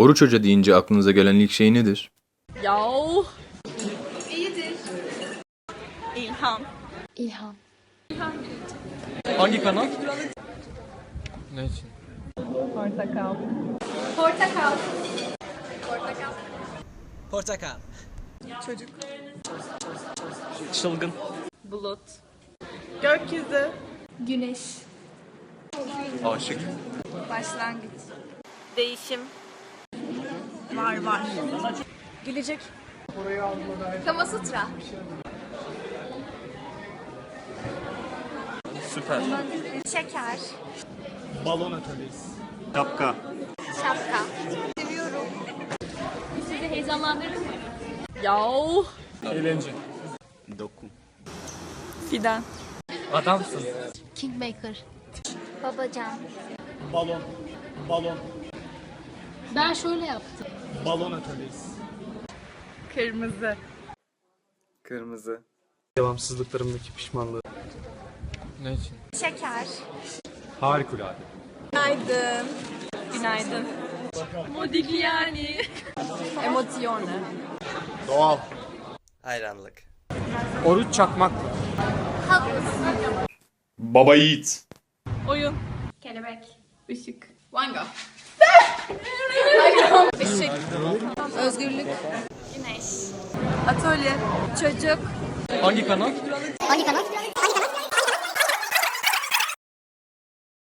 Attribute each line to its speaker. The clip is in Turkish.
Speaker 1: Oruç Hoca deyince aklınıza gelen ilk şey nedir?
Speaker 2: Yav. İyidir. İlham.
Speaker 3: İlham.
Speaker 4: Hangi kanal? Ne için?
Speaker 2: Portakal.
Speaker 3: Portakal.
Speaker 4: Portakal.
Speaker 2: Çocuk.
Speaker 4: Çılgın.
Speaker 2: Bulut. Gökyüzü.
Speaker 3: Güneş.
Speaker 1: Aşık.
Speaker 3: Başlangıç.
Speaker 2: Değişim. Var var.
Speaker 3: Gülecek. Kamasutra.
Speaker 4: Süper.
Speaker 3: Şeker.
Speaker 4: Balon atölyesi.
Speaker 5: Şapka.
Speaker 3: Şapka. Seviyorum. Sizi heyecanlandırır mı?
Speaker 2: Yav.
Speaker 4: Eğlence.
Speaker 5: Doku.
Speaker 2: Fidan.
Speaker 4: Adamsın.
Speaker 3: Kingmaker. Babacan.
Speaker 4: Balon. Balon.
Speaker 3: Ben şöyle yaptım.
Speaker 4: Balon atölyesi.
Speaker 2: Kırmızı.
Speaker 1: Kırmızı.
Speaker 5: Devamsızlıklarımdaki pişmanlığı.
Speaker 4: Ne için?
Speaker 3: Şeker.
Speaker 5: Harikulade.
Speaker 2: Günaydın. Günaydın. Modigliani. Emozione.
Speaker 5: Doğal.
Speaker 6: Hayranlık.
Speaker 5: Oruç çakmak.
Speaker 3: Havuz.
Speaker 1: Baba Yiğit.
Speaker 2: Oyun.
Speaker 3: Kelebek.
Speaker 2: Işık. Vanga.
Speaker 3: Işık. Özgürlük. Güneş.
Speaker 2: Atölye.
Speaker 3: Çocuk.
Speaker 4: Hangi kanal?
Speaker 3: Hangi kanal?